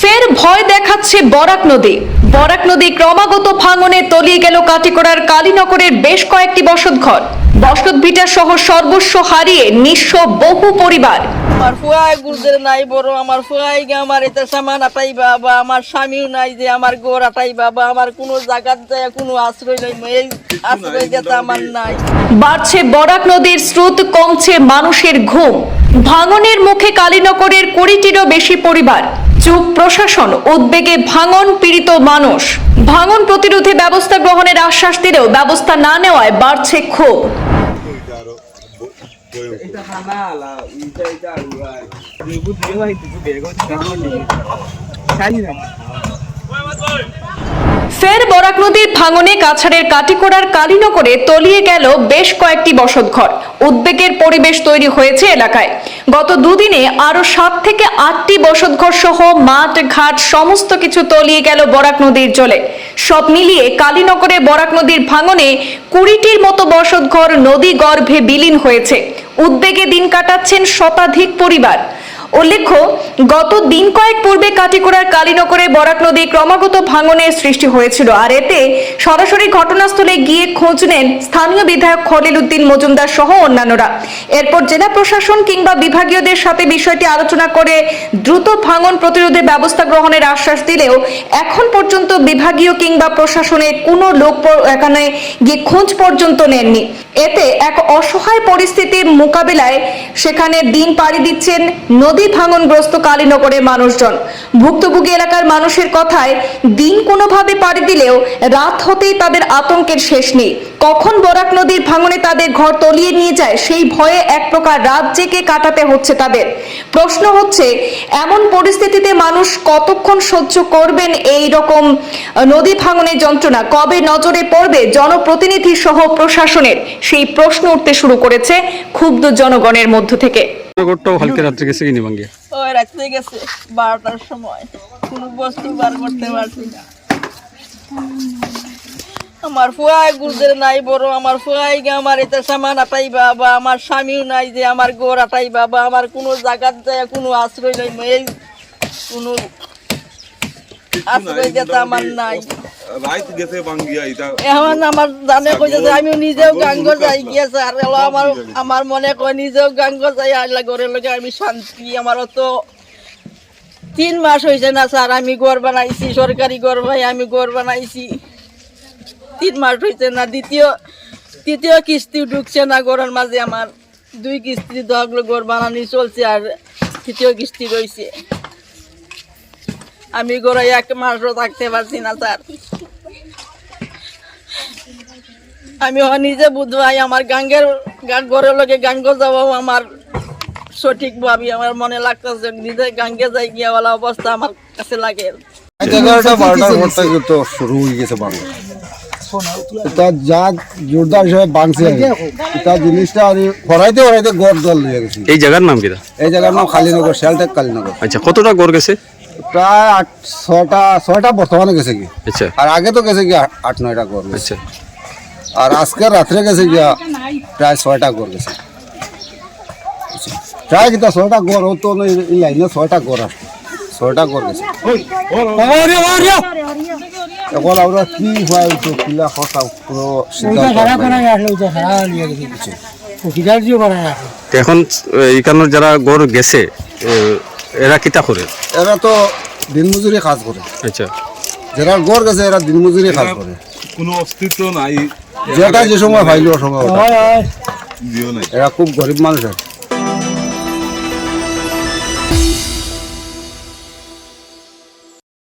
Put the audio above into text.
ফের ভয় দেখাচ্ছে বরাক নদী। বরাক নদী ক্রমাগত ভাঙনে তলিয়ে গেল কাটিকড়ার কালীনগরের বেশ কয়েকটি বসতঘর। বসত ভিটা সহ সর্বস্ব হারিয়ে নিঃস্ব বহু পরিবার। আমার ফুয়াই গুরদের নাই বড় আমার ফুয়াই গে আমার এটা সামান আটাই বাবা আমার স্বামীও নাই যে আমার গোর আটাই বাবা আমার কোনো জায়গার যায় কোনো আশ্রয় নাই এই আশ্রয় যেতে আমার নাই। বাড়ছে বরাক নদীর স্রোত কমছে মানুষের ঘুম। ভাঙনের মুখে কালীনগরের কুড়িটিরও বেশি পরিবার। চুপ প্রশাসন, উদ্বেগে ভাঙন পীড়িত মানুষ ভাঙন প্রতিরোধে ব্যবস্থা গ্রহণের আশ্বাস দিলেও ব্যবস্থা না নেওয়ায় বাড়ছে ক্ষোভ. ফের বরাক নদীর ভাঙনে কাছাড়ের কাটিকোড়ার কালীনগরে তলিয়ে গেল বেশ কয়েকটি বসতঘর উদ্বেগের পরিবেশ তৈরি হয়েছে এলাকায়। গত দুদিনে আরও সাত থেকে আটটি বসতঘর সহ মাঠ, ঘাট, সমস্ত কিছু তলিয়ে গেল বরাক নদীর জলে। সব মিলিয়ে কালীনগরে বরাক নদীর ভাঙনে কুড়িটির মতো বসতঘর নদী গর্ভে বিলীন হয়েছে। উদ্বেগে দিন কাটাচ্ছেন শতাধিক পরিবার। উল্লেখ্য, গত দিন কয়েক পূর্বে কাটিকোড়ার কালীনগরে বরাক নদী ক্রমাগত ভাঙনের সৃষ্টি হয়েছিল। আর এতে সরাসরি ঘটনাস্থলে গিয়ে খোঁজ নেন স্থানীয় বিধায়ক খলিল উদ্দিন মজুমদার সহ অন্যান্যরা। এরপর জেলা প্রশাসন কিংবা বিভাগীয়দের সাথে বিষয়টি আলোচনা করে দ্রুত ভাঙন প্রতিরোধে ব্যবস্থা গ্রহণের আশ্বাস দিলেও এখন পর্যন্ত বিভাগীয় কিংবা প্রশাসনের কোনো লোক এখানে গিয়ে খোঁজ পর্যন্ত নেননি। এতে এক অসহায় পরিস্থিতির মোকাবেলায় সেখানে দিন পাড়ি দিচ্ছেন নদী ভাঙনগ্রস্ত কালীনগরের মানুষজন। ভুক্তভোগী এলাকার মানুষের কথায় দিন কোনোভাবে পাড়ি দিলেও রাত হতেই তাদের আতঙ্কের শেষ নেই। কখন বরাক নদীর ভাঙনে তাদের ঘর তলিয়ে নিয়ে যায়, সেই ভয়ে এক প্রকার রাত জেগে কাটাতে হচ্ছে তাদের। প্রশ্ন হচ্ছে, এমন পরিস্থিতিতে মানুষ কতক্ষণ সহ্য করবেন এই রকম নদী ভাঙনের যন্ত্রণা? কবে নজরে পড়বে জনপ্রতিনিধি সহ প্রশাসনের? সেই প্রশ্ন উঠতে শুরু করেছে ক্ষুব্ধ জনগণের মধ্য থেকে। গোটটাও হালকা রাত্রে গেছে কিনি ভাঙ্গে ওই রাখতে গেছে বারোটার সময়। কোনো বস্তু বার করতে পারছি না। আমার ফুয়াই গুরদের নাই বড় আমার ফুয়াই গে আমার এটা সামান আটাই বাবা আমার স্বামীও নাই যে আমার গোর আটাই বাবা আমার কোনো জায়গার যায় কোনো আশ্রয় নাই এই কোনো আশ্রয় যেতে আমার নাই। এখন আমার জানে আমি নিজেও গাঙ্গ যাই গিয়েছে আর আমার আমার মনে কয় নিজেও গাঙ্গ যাই আল্লাহ ঘরের লোকে আমি শান্তি আমার তো তিন মাস হয়েছে না স্যার আমি ঘর বানাইছি সরকারি ঘর ভাই আমি ঘর বানাইছি। তিন মাস হয়েছে না দ্বিতীয় তৃতীয় কিস্তি ঢুকছে না ঘরের মাঝে আমার। দুই কিস্তি দগলো ঘর বানানি চলছে আর তৃতীয় কিস্তি রয়েছে আমি ঘরে এক মাসও থাকতে পারছি না স্যার। আমি নিজে বুঝবাই আমার গাঙ্গের গান ঘরের লোকে গাঙ্গ যাওয়াও আমার সঠিক ভাবি আমার মনে লাগতেছে নিজে গাঙ্গে যাই গিয়া বলা অবস্থা আমার কাছে লাগে। এগারোটা বারোটার পর থেকে তো শুরু হয়ে গেছে বাংলা এটা যা জোরদার হিসেবে বাংছে এটা জিনিসটা আর হরাইতে হরাইতে গড় জল গেছে। এই জায়গার নাম কিরা এই জায়গার নাম কালীনগর শেলটেক কালীনগর আচ্ছা কতটা গড় গেছে? প্রায় আট ছয়টা ছয়টা বর্তমানে গেছে কি? আচ্ছা। আর আগে তো গেছে কি আট- নয়টা গড় গেছে। আচ্ছা। আর আজকে রাত্রে গেছে গিয়া প্রায় ছয়টা গড় গেছে। প্রায় কিতা ছয়টা গড় হতো না এই- লাইনে ছয়টা গড় আসতো ছয়টা গড় গেছে। এখন আমরা কি হয় তো কিলা কথা পুরো সিদ্ধান্ত এখন এইখানোর যারা গড় গেছে এ, এরা কিতা করে? এরা তো দিনমজুরি কাজ করে। আচ্ছা। যারা গড় গেছে এরা দিনমজুরি কাজ করে। কোনো অস্তিত্ব নাই। যেটা যে সময় ভাইলো ও সময়। এরা খুব গরিব মানুষ আর কি।